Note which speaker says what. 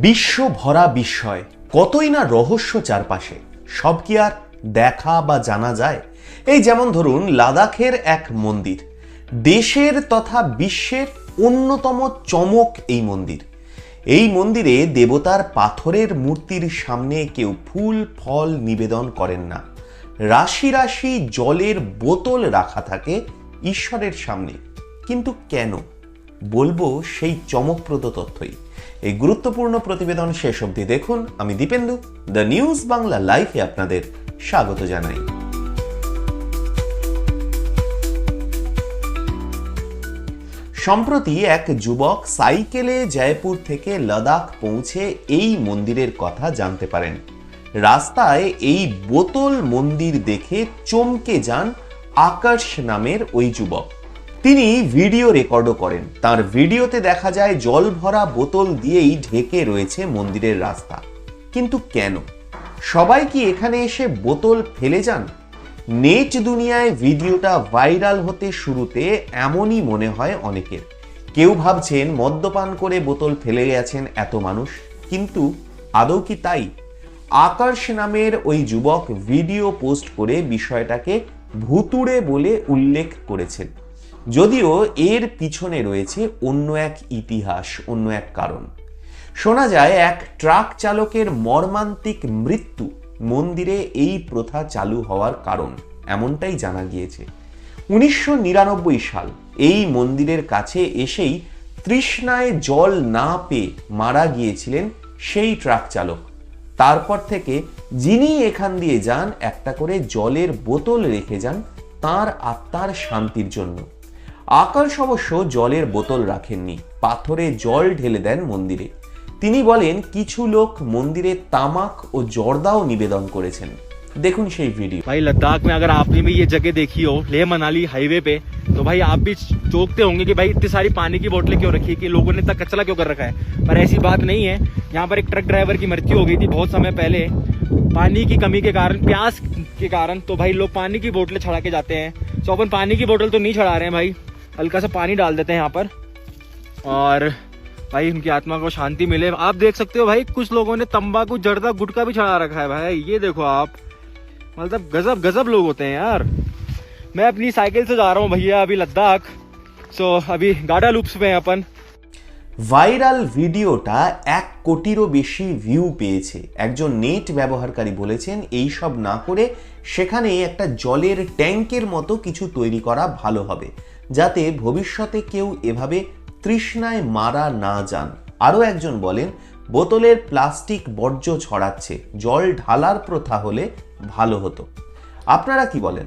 Speaker 1: বিশ্ব ভরা বিস্ময়, কতই না রহস্য চারপাশে। সব কি আর দেখা বা জানা যায়? এই যেমন ধরুন লাদাখের এক মন্দির। দেশের তথা বিশ্বের অন্যতম চমক এই মন্দির। এই মন্দিরে দেবতার পাথরের মূর্তির সামনে কেউ ফুল, ফল নিবেদন করেন না। রাশি রাশি জলের বোতল রাখা থাকে ঈশ্বরের সামনে। কিন্তু কেন? বলব সেই চমকপ্রদ তথ্যই। এই গুরুত্বপূর্ণ প্রতিবেদন শেষ অবধি দেখুন। আমি দীপেন্দু দ্য নিউজ বাংলা লাইফে আপনাদের স্বাগত জানাই। সম্প্রতি এক যুবক সাইকেলে জয়পুর থেকে লাদাখ পৌঁছে এই মন্দিরের কথা জানতে পারেন। রাস্তায় এই বোতল মন্দির দেখে চমকে যান আকাশ নামের ওই যুবক। তিনি ভিডিও রেকর্ডও করেন। তার ভিডিওতে দেখা যায়, জল ভরা বোতল দিয়েই ঢেকে রয়েছে মন্দিরের রাস্তা। কিন্তু কেন? সবাই কি এখানে এসে বোতল ফেলে যান? নেট দুনিয়ায় ভিডিওটা ভাইরাল হতে শুরুতে এমনই মনে হয় অনেকের। কেউ ভাবছেন, মদ্যপান করে বোতল ফেলে গেছেন এত মানুষ। কিন্তু আদৌ কি তাই? আকাশ নামের ওই যুবক ভিডিও পোস্ট করে বিষয়টাকে ভুতুড়ে বলে উল্লেখ করেছেন। যদিও এর পিছনে রয়েছে অন্য এক ইতিহাস, অন্য এক কারণ। শোনা যায়, এক ট্রাক চালকের মর্মান্তিক মৃত্যু মন্দিরে এই প্রথা চালু হওয়ার কারণ, এমনটাই জানা গিয়েছে। উনিশশো নিরানব্বই সাল এই মন্দিরের কাছে এসেই তৃষ্ণায় জল না পেয়ে মারা গিয়েছিলেন সেই ট্রাক চালক। তারপর থেকে যিনি এখান দিয়ে যান, একটা করে জলের বোতল রেখে যান তার আত্মার শান্তির জন্য। আকাশ অবশ্য জলের বোতল রাখেননি পাথরে জল ঢেলে দেন মন্দিরে তিনি বলেন কিছু লোক মন্দিরে তামাক ও জর্দাও নিবেদন করেছেন দেখুন সেই ভিডিও
Speaker 2: भाई लद्दाख में अगर आपने भी ये जगह देखी हो लेह मनाली हाईवे पे तो भाई आप भी चौंकते होंगे कि भाई इतनी सारी पानी की बोतलें क्यों रखी है कि लोगों ने इतना कचरा क्यों कर रखा है पर ऐसी बात नहीं है यहाँ पर एक ट्रक ड्राइवर की मृत्यु हो गई थी बहुत समय पहले पानी की कमी के कारण प्यास के कारण तो भाई लोग पानी की बोतलें छड़ा के जाते हैं तो अपन पानी की बोतल तो नहीं छड़ा रहे हैं भाई हल्का सा पानी डाल देते हैं यहाँ पर। और भाई, उनकी आत्मा को शांति मिले। आप देख सकते हो भाई, कुछ लोगों ने तंबाकू जड़दा गुटका भी चढ़ा रखा है भाई। ये देखो आप। मतलब गजब गजब लोग होते हैं यार। मैं अपनी साइकिल से जा रहा हूँ भैया, अभी लद्दाख। सो अभी गाडा लूप्स पे हैं अपन।
Speaker 1: ভাইরাল ভিডিওটা এক কোটিরও বেশি ভিউ পেয়েছে। একজন নেট ব্যবহারকারী বলেছেন, এই সব না করে সেখানে একটা জলের ট্যাঙ্কের মতো কিছু তৈরি করা ভালো হবে, যাতে ভবিষ্যতে কেউ এভাবে তৃষ্ণায় মারা না যান। আরও একজন বলেন, বোতলের প্লাস্টিক বর্জ্য ছড়াচ্ছে, জল ঢালার প্রথা হলে ভালো হতো। আপনারা কি বলেন?